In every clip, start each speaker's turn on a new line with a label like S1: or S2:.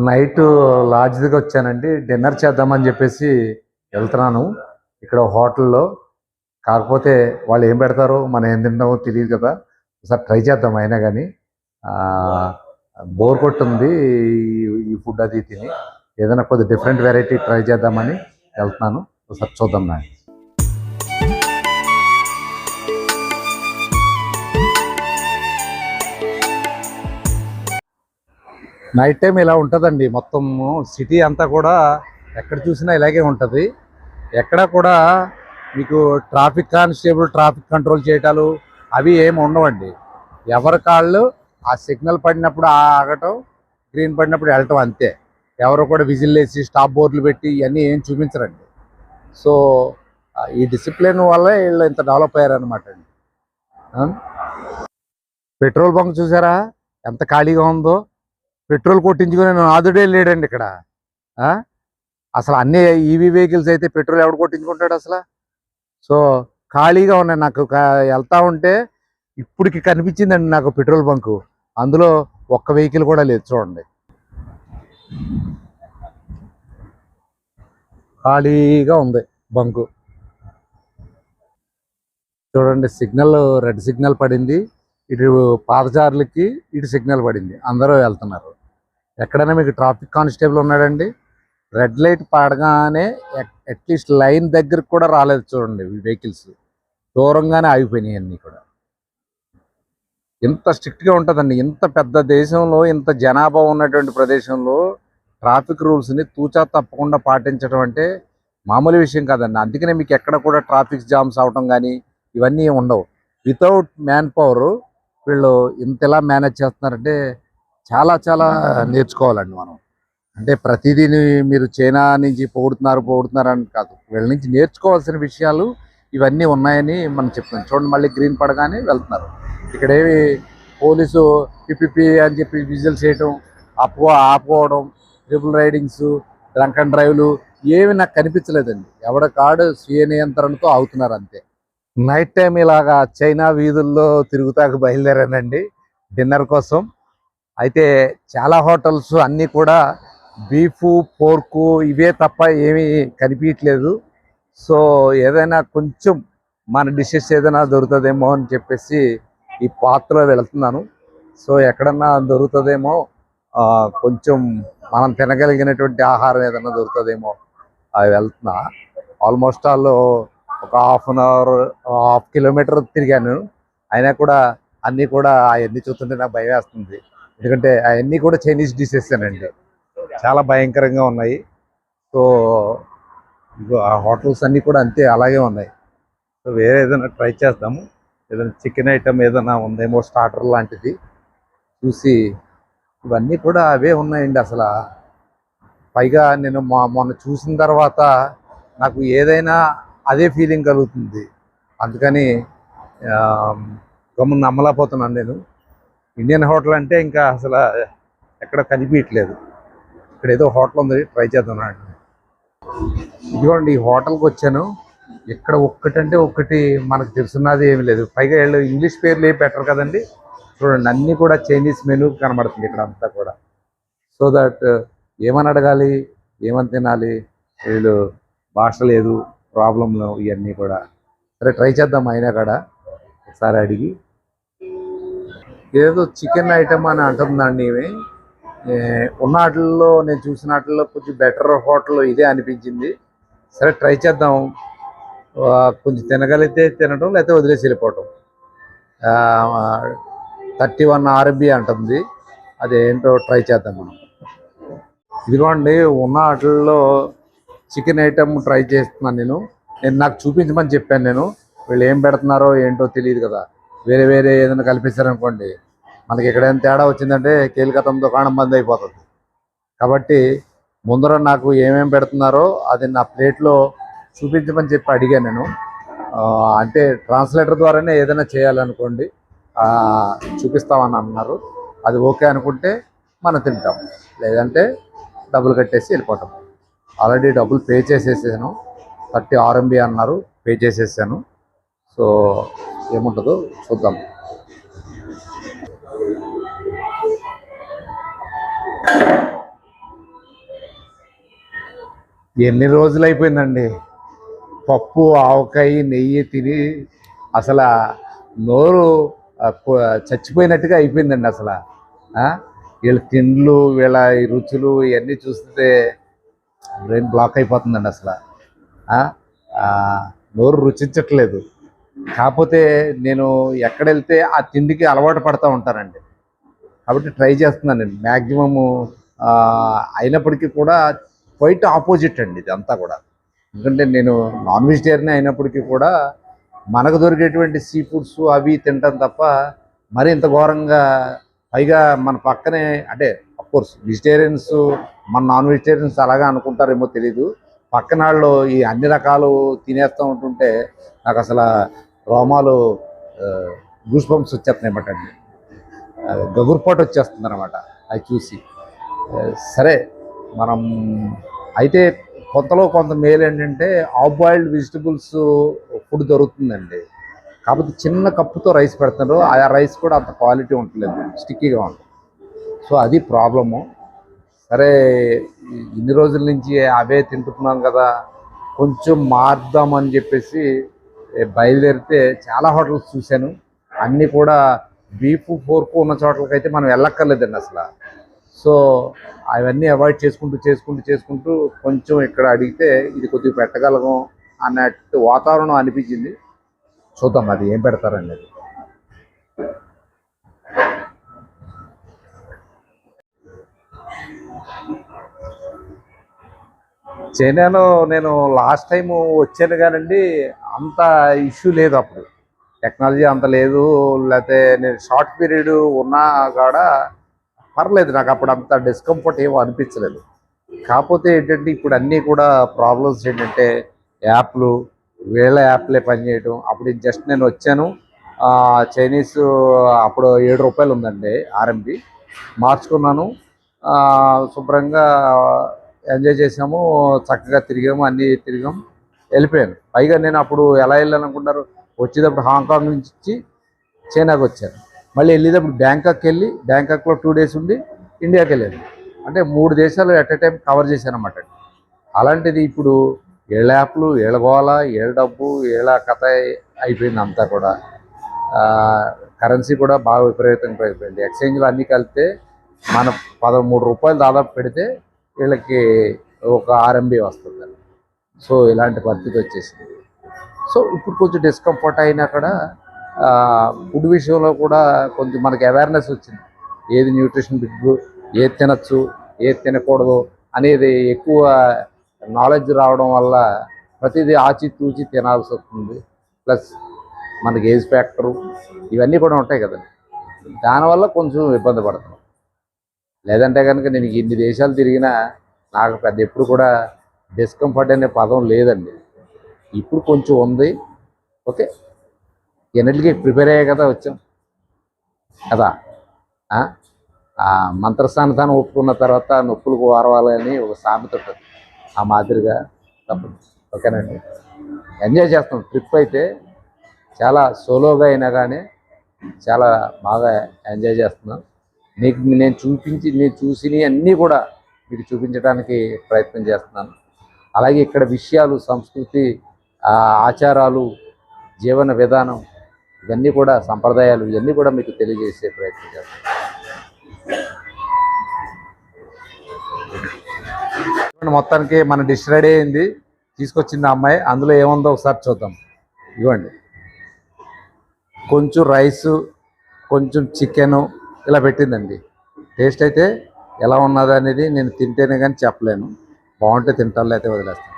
S1: Night LADS దగ్గర వచ్చానండి. Dinner చేద్దామని చెప్పేసి వెళ్తున్నాను. ఇక్కడ హోటల్లో. కాకపోతే వాళ్ళు ఏం పెడతారో మనం ఏం తింటామో తెలియదు కదా. ఒకసారి ట్రై చేద్దాం అయినా కానీ బోర్ కొట్టుంది ఈ- ఈ ఫుడ్ అది తిని. ఏదైనా కొద్ది డిఫరెంట్ వెరైటీ ట్రై చేద్దామని వెళ్తున్నాను. ఒకసారి చూద్దాం నాకు నైట్ టైం ఇలా ఉంటుందండి. మొత్తం సిటీ అంతా కూడా ఎక్కడ చూసినా ఇలాగే ఉంటుంది. ఎక్కడ కూడా మీకు ట్రాఫిక్ కానిస్టేబుల్ ట్రాఫిక్ కంట్రోల్ చేయటాలు అవి ఏమి ఉండవండి. ఎవరి కాళ్ళు ఆ సిగ్నల్ పడినప్పుడు ఆగటం గ్రీన్ పడినప్పుడు వెళ్ళటం అంతే. ఎవరు కూడా విజిల్ వేసి స్టాప్ బోర్డులు పెట్టి ఇవన్నీ ఏం చూపించరండి. సో ఈ డిసిప్లిన్ వల్ల వీళ్ళు ఇంత డెవలప్ అయ్యారనమాట అండి. పెట్రోల్ బంక్ చూసారా? ఎంత ఖాళీగా ఉందో. పెట్రోల్ కొట్టించుకునే నాదుడే లేడండి ఇక్కడ. ఆ? అసలు అన్ని ఈవీ వెహికల్స్ అయితే పెట్రోల్ ఎవడు కొట్టించుకుంటాడు అసలు? సో ఖాళీగా ఉన్నాయి. నాకు కా- వెళ్తా ఉంటే ఇప్పటికి కనిపించిందండి నాకు పెట్రోల్ బంకు. అందులో ఒక్క వెహికల్ కూడా లేదు చూడండి. ఖాళీగా ఉంది బంకు. చూడండి సిగ్నల్ రెడ్ సిగ్నల్ పడింది. ఇటు పాదచారులకి ఇటు సిగ్నల్ పడింది. అందరూ వెళ్తున్నారు. ఎక్కడైనా మీకు ట్రాఫిక్ కానిస్టేబుల్ ఉన్నాడండి. రెడ్ లైట్ పడగానే అట్లీస్ట్ లైన్ దగ్గరకు కూడా రాలేదు చూడండి వెహికల్స్. దూరంగానే ఆగిపోయినాయి అన్నీ కూడా. ఇంత స్ట్రిక్ట్గా ఉంటుందండి. ఇంత పెద్ద దేశంలో ఇంత జనాభా ఉన్నటువంటి ప్రదేశంలో ట్రాఫిక్ రూల్స్ని తూచా తప్పకుండా పాటించడం అంటే మామూలు విషయం కాదండి. అందుకనే మీకు ఎక్కడ కూడా ట్రాఫిక్ జామ్స్ అవటం కానీ ఇవన్నీ ఉండవు. వితౌట్ మ్యాన్ పవర్ వీళ్ళు ఇంతలా మేనేజ్ చేస్తున్నారంటే చాలా చాలా నేర్చుకోవాలండి మనం. అంటే ప్రతిదీ మీరు చైనా నుంచి పొగుడుతున్నారు పోగొడుతున్నారు అని కాదు. వీళ్ళ నుంచి నేర్చుకోవాల్సిన విషయాలు ఇవన్నీ ఉన్నాయని మనం చెప్తున్నాం. చూడండి మళ్ళీ గ్రీన్ పడగానే వెళ్తున్నారు. ఇక్కడ ఏమి పోలీసు పిపిపి అని చెప్పి విజిల్ చేయటం అపో ఆపుకోవడం ట్రిపుల్ రైడింగ్స్ డ్రంక్ అండ్ డ్రైవ్లు ఏమి నాకు కనిపించలేదండి. ఎవడ కాడు స్వీయ నియంత్రణతో అవుతున్నారు అంతే. నైట్ టైం ఇలాగా చైనా వీధుల్లో తిరుగుతాకు బయలుదేరానండి. డిన్నర్ కోసం అయితే చాలా హోటల్స్ అన్నీ కూడా బీఫ్ పోర్కు ఇవే తప్ప ఏమీ కనిపించట్లేదు. సో ఏదైనా కొంచెం మన డిషెస్ ఏదైనా దొరుకుతుందేమో అని చెప్పేసి ఈ పాత్రలో వెళుతున్నాను. సో ఎక్కడన్నా దొరుకుతుందేమో ఆ, కొంచెం మనం తినగలిగినటువంటి ఆహారం ఏదైనా దొరుకుతుందేమో అవి వెళ్తున్నా. ఆల్మోస్ట్ ఆల్ ఒక half an hour half kilometre తిరిగాను. అయినా కూడా అన్నీ కూడా అవన్నీ చూస్తుంటే నాకు భయం వేస్తుంది. ఎందుకంటే అవన్నీ కూడా చైనీస్ డిషెస్ అండి చాలా భయంకరంగా ఉన్నాయి. సో ఆ హోటల్స్ అన్నీ కూడా అంతే అలాగే ఉన్నాయి. సో వేరే ఏదైనా ట్రై చేద్దాము. ఏదైనా చికెన్ ఐటమ్ ఏదైనా ఉందేమో స్టార్టర్ లాంటిది. చూసి ఇవన్నీ కూడా అవే ఉన్నాయండి అసలు. పైగా నేను మొన్న చూసిన తర్వాత నాకు ఏదైనా అదే ఫీలింగ్ కలుగుతుంది. అందుకని గమ్మున నమ్మలేకపోతున్నాను నేను. ఇండియన్ హోటల్ అంటే ఇంకా అసలు ఎక్కడ కనిపించట్లేదు. ఇక్కడ ఏదో హోటల్ ఉంది ట్రై చేద్దాం ఇదిగోండి ఈ హోటల్కి వచ్చాను. ఇక్కడ ఒక్కటంటే ఒక్కటి మనకు తెలుసున్నది ఏమి లేదు. పైగా వీళ్ళు ఇంగ్లీష్ పేర్లు ఏమి పెట్టరు కదండి. చూడండి అన్నీ కూడా చైనీస్ మెనూ కనబడుతుంది ఇక్కడ అంతా కూడా. సో దట్ ఏమని అడగాలి ఏమని తినాలి వీళ్ళు భాష లేదు ప్రాబ్లంలు ఇవన్నీ కూడా. సరే ట్రై చేద్దాం అయినా కూడా. ఒకసారి అడిగి ఏదో చికెన్ ఐటమ్ అని అంటుందండి ఇవి. ఉన్న వాటిల్లో నేను చూసిన వాటిల్లో కొంచెం బెటర్ హోటల్ ఇదే అనిపించింది. సరే ట్రై చేద్దాం. కొంచెం తినగలిగితే తినడం లేకపోతే వదిలేసి వెళ్ళిపోవటం. థర్టీ వన్ ఆర్బి అంటుంది. అదేంటో ట్రై చేద్దాం మనం. ఇదిగోండి ఉన్న వాటిల్లో చికెన్ ఐటమ్ ట్రై చేస్తున్నాను నేను. నేను నాకు చూపించమని చెప్పాను నేను. వీళ్ళు ఏం పెడుతున్నారో ఏంటో తెలియదు కదా. వేరే వేరే ఏదైనా కల్పించారనుకోండి మనకి ఎక్కడైనా తేడా వచ్చిందంటే కేలికతం దుకాణం బంద్ అయిపోతుంది. కాబట్టి ముందర నాకు ఏమేమి పెడుతున్నారో అది నా ప్లేట్లో చూపించమని చెప్పి అడిగాను నేను. అంటే ట్రాన్స్లేటర్ ద్వారానే ఏదైనా చేయాలనుకోండి చూపిస్తామని అన్నారు. అది ఓకే అనుకుంటే మనం తింటాం. లేదంటే డబ్బులు కట్టేసి వెళ్ళిపోతాం. ఆల్రెడీ డబ్బులు పే చేసేసాను. థర్టీ ఆర్ఎంబి అన్నారు పే చేసేసాను. సో ఏముంటుందో చూద్దాం. ఎన్ని రోజులు అయిపోయిందండి? పప్పు ఆవకాయ నెయ్యి తిని అసలు నోరు చచ్చిపోయినట్టుగా అయిపోయిందండి అసలు. ఆ? వీళ్ళ తిండ్లు వీళ్ళ రుచులు ఇవన్నీ చూస్తే బ్రెయిన్ బ్లాక్ అయిపోతుందండి అసలు. ఆ? నోరు రుచించట్లేదు. కాకపోతే నేను ఎక్కడెళ్తే ఆ తిండికి అలవాటు పడతా ఉంటానండి. కాబట్టి ట్రై చేస్తున్నానండి మ్యాక్సిమము అయినప్పటికీ కూడా క్వైట్ ఆపోజిట్ అండి ఇదంతా కూడా. ఎందుకంటే నేను నాన్ వెజిటేరియన్ అయినప్పటికీ కూడా మనకు దొరికేటువంటి సీ ఫుడ్స్ అవి తింటాం తప్ప మరి ఇంత ఘోరంగా పైగా మన పక్కనే అంటే అఫ్కోర్స్ వెజిటేరియన్స్ మన నాన్ వెజిటేరియన్స్ అలాగా అనుకుంటారేమో తెలీదు. పక్కన వాళ్ళు ఈ అన్ని రకాలు తినేస్తూ ఉంటుంటే నాకు అసలు రోమాలు గూస్ బంప్స్ వచ్చేస్తున్నాయి అండి. గగుర్పాటు వచ్చేస్తుంది అనమాట అది చూసి. సరే మనం అయితే కొంతలో కొంత మేలు ఏంటంటే ఆఫ్ బాయిల్డ్ వెజిటబుల్స్ ఫుడ్ దొరుకుతుందండి. కాకపోతే చిన్న కప్పుతో రైస్ పెడుతున్నారు. ఆ రైస్ కూడా అంత క్వాలిటీ ఉండలేదు స్టిక్కీగా ఉంటుంది. సో అది ప్రాబ్లము. సరే ఇన్ని రోజుల నుంచి అవే తింటున్నాం కదా కొంచెం మార్దామని చెప్పేసి బయలుదేరితే చాలా హోటల్స్ చూశాను. అన్నీ కూడా బీఫ్ ఫోర్కు ఉన్న చోట్లకైతే మనం వెళ్ళక్కర్లేదండి అసలు. సో అవన్నీ అవాయిడ్ చేసుకుంటూ చేసుకుంటూ చేసుకుంటూ కొంచెం ఇక్కడ అడిగితే ఇది కొద్దిగా పెట్టగలగం అన్నట్టు వాతావరణం అనిపించింది. చూద్దాం అది ఏం పెడతారనేది. చైనాలో నేను లాస్ట్ టైం వచ్చాను కానండి అంత ఇష్యూ లేదు అప్పుడు. టెక్నాలజీ అంత లేదు లేకపోతే నేను షార్ట్ పీరియడ్ ఉన్నా కాడ పర్లేదు నాకు అప్పుడు అంత డిస్కంఫర్ట్ ఏమో అనిపించలేదు. కాకపోతే ఏంటంటే ఇప్పుడు అన్నీ కూడా ప్రాబ్లమ్స్ ఏంటంటే యాప్లు వేళ యాప్లే పనిచేయటం అప్పుడు జస్ట్ నేను వచ్చాను. చైనీస్ అప్పుడు ఏడు రూపాయలు ఉందండి ఆర్ఎంపి మార్చుకున్నాను. శుభ్రంగా ఎంజాయ్ చేసాము చక్కగా తిరిగాము అన్నీ తిరిగాము వెళ్ళిపోయాను. పైగా నేను అప్పుడు ఎలా వెళ్ళాను అనుకుంటారు వచ్చేటప్పుడు హాంకాంగ్ నుంచి చైనాకి వచ్చాను. మళ్ళీ వెళ్ళేటప్పుడు బ్యాంకాక్ వెళ్ళి బ్యాంకాక్లో టూ డేస్ ఉండి ఇండియాకి వెళ్ళాను. అంటే మూడు దేశాలు ఎట్ ఎ టైం కవర్ చేశాను అనమాట అలాంటిది ఇప్పుడు ఏళ్ళ యాప్లు ఏళ్ళ గోళ ఏళ్ళ డబ్బు ఏళ్ళ కథ అయిపోయింది అంతా కూడా. కరెన్సీ కూడా బాగా విపరీతంగా అయిపోయింది ఎక్స్చేంజ్లో అన్నీ కలిపితే మన పదమూడు రూపాయలు దాదాపు పెడితే వీళ్ళకి ఒక ఆర్ఎంబి వస్తుంది సో ఇలాంటి పరిస్థితి వచ్చేసింది. సో ఇప్పుడు కొంచెం డిస్కంఫర్ట్ అయినా కూడా ఫుడ్ విషయంలో కూడా కొంచెం మనకి అవేర్నెస్ వచ్చింది. ఏది న్యూట్రిషన్ బిగ్ ఏది తినచ్చు ఏది తినకూడదు అనేది ఎక్కువ నాలెడ్జ్ రావడం వల్ల ప్రతిదీ ఆచితూచి తినాల్సి వస్తుంది. ప్లస్ మనకి ఏజ్ ఫ్యాక్టరు ఇవన్నీ కూడా ఉంటాయి కదండి. దానివల్ల కొంచెం ఇబ్బంది పడుతున్నాం. లేదంటే కనుక నేను ఇన్ని దేశాలు తిరిగినా నాకు పెద్ద ఎప్పుడు కూడా డిస్కంఫర్ట్ అనే పదం లేదండి. ఇప్పుడు కొంచెం ఉంది. ఓకే? ఎన్నిటికి ప్రిపేర్ అయ్యే కదా వచ్చాం. కదా? ఆ? మంత్రస్థానతాన్ని ఒప్పుకున్న తర్వాత నొప్పులకు వారవాలని ఒక సామెత ఉంటుంది. ఆ మాదిరిగా తప్పదు. ఓకేనండి? ఎంజాయ్ చేస్తాం. ట్రిప్ అయితే చాలా సోలోగా అయినా కానీ చాలా బాగా ఎంజాయ్ చేస్తున్నాం. మీకు నేను చూపించి నేను చూసినవి అన్నీ కూడా మీకు చూపించడానికి ప్రయత్నం చేస్తున్నాను. అలాగే ఇక్కడ విషయాలు సంస్కృతి ఆచారాలు జీవన విధానం ఇవన్నీ కూడా సంప్రదాయాలు ఇవన్నీ కూడా మీకు తెలియజేసే ప్రయత్నం చేస్తాను మొత్తానికి మన డిష్ రెడీ అయింది. తీసుకొచ్చింది ఆ అమ్మాయి. అందులో ఏముందో ఒకసారి చూద్దాం. ఇవ్వండి. కొంచెం రైస్ కొంచెం చికెను ఇలా పెట్టిందండి. టేస్ట్ అయితే ఎలా ఉన్నది అనేది నేను తింటేనే కానీ చెప్పలేను. బాగుంటే తింటాను అయితే వదిలేస్తాను.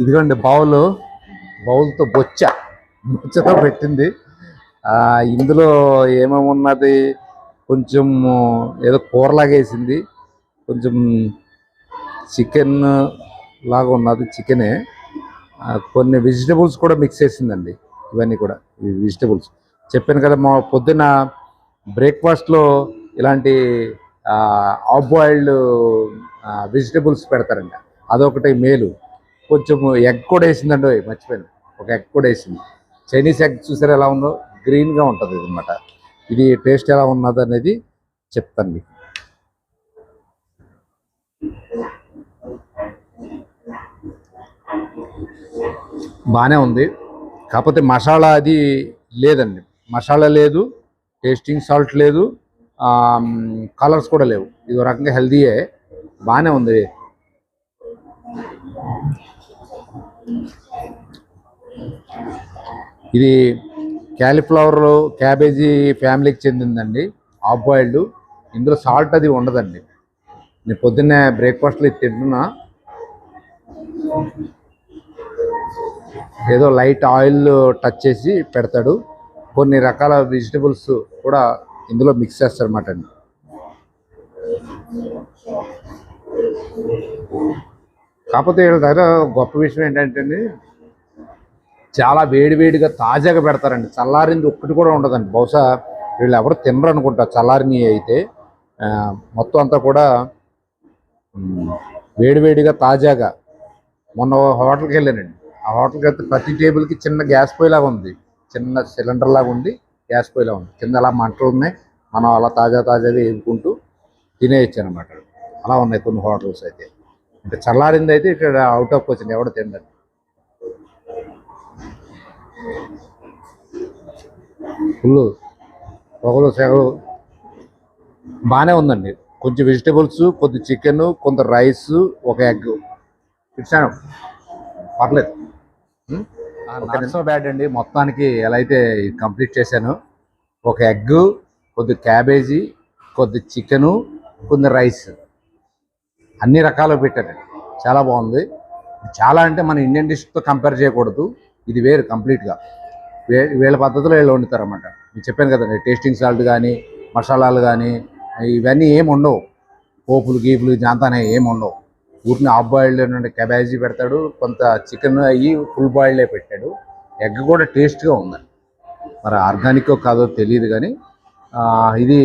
S1: ఇదిగోండి బౌలు. బౌల్తో బొచ్చ. బొచ్చతో పెట్టింది. ఇందులో ఏమేమి ఉన్నది? కొంచెం ఏదో కూరలాగా వేసింది. కొంచెం చికెన్ లాగా ఉన్నది చికెనే. కొన్ని వెజిటబుల్స్ కూడా మిక్స్ చేసిందండి. ఇవన్నీ కూడా ఈ వెజిటబుల్స్. చెప్పాను కదా మా పొద్దున బ్రేక్ఫాస్ట్లో ఇలాంటి ఆఫ్ బాయిల్డ్ వెజిటబుల్స్ పెడతారండి అదొకటి మేలు. కొంచెం ఎగ్ కూడా వేసిందండి మర్చిపోయాను. ఒక ఎగ్ కూడా వేసింది. చైనీస్ ఎగ్ చూసారు ఎలా ఉందో? గ్రీన్గా ఉంటుంది అనమాట ఇది టేస్ట్ ఎలా ఉన్నది అనేది చెప్తాను మీకు. బాగానే ఉంది. కాకపోతే మసాలా అది లేదండి. మసాలా లేదు టేస్టింగ్ సాల్ట్ లేదు కలర్స్ కూడా లేవు. ఇది రకంగా హెల్దీయే బాగానే ఉంది. ఇది క్యాలీఫ్లవర్ క్యాబేజీ ఫ్యామిలీకి చెందిందండి. ఆఫ్ బాయిల్డ్ ఇందులో సాల్ట్ అది ఉండదండి. నేను పొద్దున్నే బ్రేక్ఫాస్ట్లో ఇది తింటున్నా. ఏదో లైట్ ఆయిల్ టచ్ చేసి పెడతాడు. కొన్ని రకాల వెజిటబుల్స్ కూడా ఇందులో మిక్స్ చేస్తారన్నమాట అండి కాకపోతే వీళ్ళ దగ్గర గొప్ప విషయం ఏంటంటే అండి, చాలా వేడివేడిగా తాజాగా పెడతారండి. చల్లారింది ఒక్కటి కూడా ఉండదండి. బహుశా వీళ్ళు ఎవరు తినరు అనుకుంటా చల్లారిని అయితే. మొత్తం అంతా కూడా వేడివేడిగా తాజాగా. మొన్న హోటల్కి వెళ్ళానండి. ఆ హోటల్కి వెళ్తే ప్రతి టేబుల్కి చిన్న గ్యాస్ పొయ్యిలాగా ఉంది. చిన్న సిలిండర్ లాగా ఉంది గ్యాస్ పొయ్యి లాగా ఉంది. కింద అలా మంటలు ఉన్నాయి. మనం అలా తాజా తాజాగా వేసుకుంటూ తినేయచ్చు అనమాట అలా ఉన్నాయి కొన్ని హోటల్స్ అయితే. అంటే చల్లారింది అయితే ఇక్కడ అవుట్ ఆఫ్ వచ్చింది ఎవడ తిండండి ఫుల్ పొగలు సెగలు బాగానే ఉందండి. కొంచెం వెజిటేబుల్స్ కొద్ది చికెన్ కొంత రైస్ ఒక ఎగ్ ఇచ్చాను పర్లేదు. నాట్స్ బ్యాడ్ అండి. మొత్తానికి ఎలా అయితే కంప్లీట్ చేశాను ఒక ఎగ్ కొద్ది క్యాబేజీ కొద్ది చికెను కొద్ది రైస్. అన్ని రకాలు పెట్టారండి చాలా బాగుంది. చాలా అంటే మన ఇండియన్ డిష్తో కంపేర్ చేయకూడదు. ఇది వేరు కంప్లీట్గా. వే వీళ్ళ పద్ధతిలో వీళ్ళు వండుతారు అన్నమాట మీకు చెప్పాను కదండి టేస్టింగ్ సాల్ట్ కానీ మసాలాలు కానీ ఇవన్నీ ఏమి ఉండవు. పోపులు గీపులు జాంతానే ఏమి ఉండవు. ఊరిని హాఫ్ బాయిల్డ్ నుండి క్యాబేజీ పెడతాడు కొంత చికెన్ అయ్యి ఫుల్ బాయిల్డే పెట్టాడు. ఎగ్ కూడా టేస్ట్గా ఉందండి. మరి ఆర్గానిక్ కాదో తెలియదు కానీ ఇది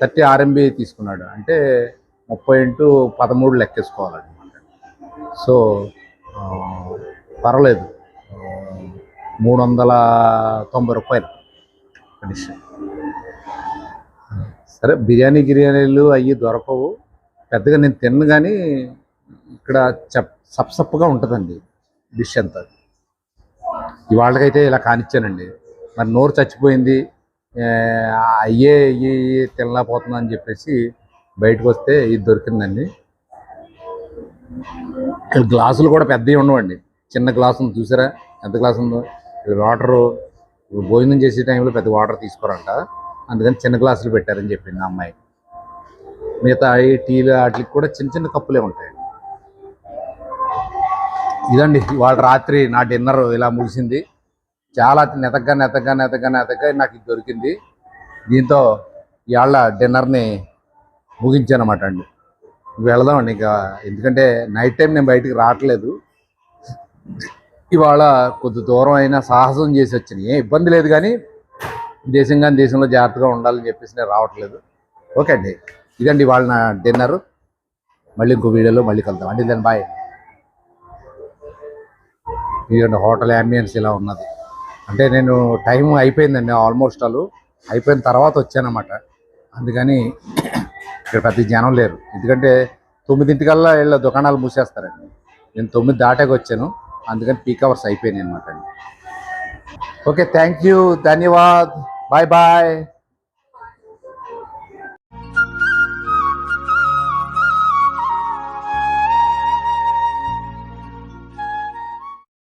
S1: థర్టీ ఆర్ఎంబి తీసుకున్నాడు. అంటే ముప్పై ఇంటూ పదమూడు లెక్కేసుకోవాలన్నమాట సో పర్వాలేదు. మూడు వందల తొంభై రూపాయలు కనీసం సరే బిర్యానీ గిర్యానీలు అవి దొరకవు. పెద్దగా నేను తిన్ను కానీ ఇక్కడ చప్ సప్సప్పుగా ఉంటుందండి డిష్ అంతా. ఇవాళకైతే ఇలా కానిచ్చానండి. మరి నోరు చచ్చిపోయింది. అయ్యే అయ్యి తినలేకపోతున్నా అని చెప్పేసి బయటకు వస్తే ఇది దొరికిందండి. ఇక్కడ గ్లాసులు కూడా పెద్దవి ఉండవండి. చిన్న గ్లాసు ఉంది చూసారా? ఎంత గ్లాస్ ఉందో? వాటరు భోజనం చేసే టైంలో పెద్ద వాటర్ తీసుకోరంట. అందుకని చిన్న గ్లాసులు పెట్టారని చెప్పింది ఆ అమ్మాయి. మిగతా ఈ టీలు వాటికి కూడా చిన్న చిన్న కప్పులే ఉంటాయి. ఇదండి వాళ్ళ రాత్రి నా డిన్నర్ ఇలా ముగిసింది. చాలా నెతగ్గా నెతగ్గా నెతగ్గా నెతగ్గా నాకు ఇది దొరికింది. దీంతో ఇవాళ డిన్నర్ని ముగించానమాట అండి. వెళదామండి ఇంకా. ఎందుకంటే నైట్ టైం నేను బయటికి రావట్లేదు. ఇవాళ కొద్ది దూరం అయినా సాహసం చేసి వచ్చినాయి. ఏం ఇబ్బంది లేదు కానీ దేశం కానీ దేశంలో జాగ్రత్తగా ఉండాలని చెప్పేసి నేను రావట్లేదు. ఓకే అండి. ఇదండి వాళ్ళ నా డిన్నర్. మళ్ళీ ఇంకో వీడియోలో మళ్ళీ కలుద్దాం. అండి దాని బాయ్. ఇదండి హోటల్ అంబియన్స్ ఇలా ఉన్నది. అంటే నేను టైం అయిపోయిందండి ఆల్మోస్ట్ ఆల్. అయిపోయిన తర్వాత వచ్చానమాట అందుకని ఇక్కడ పెద్ద జనం లేరు. ఎందుకంటే తొమ్మిదింటికల్లా వీళ్ళ దుకాణాలు మూసేస్తారండి. నేను తొమ్మిది దాటాకి వచ్చాను. అందుకని పీక్ అవర్స్ అయిపోయినాయి అనమాట అండి. Okay thank you ధన్యవాద్. Bye bye.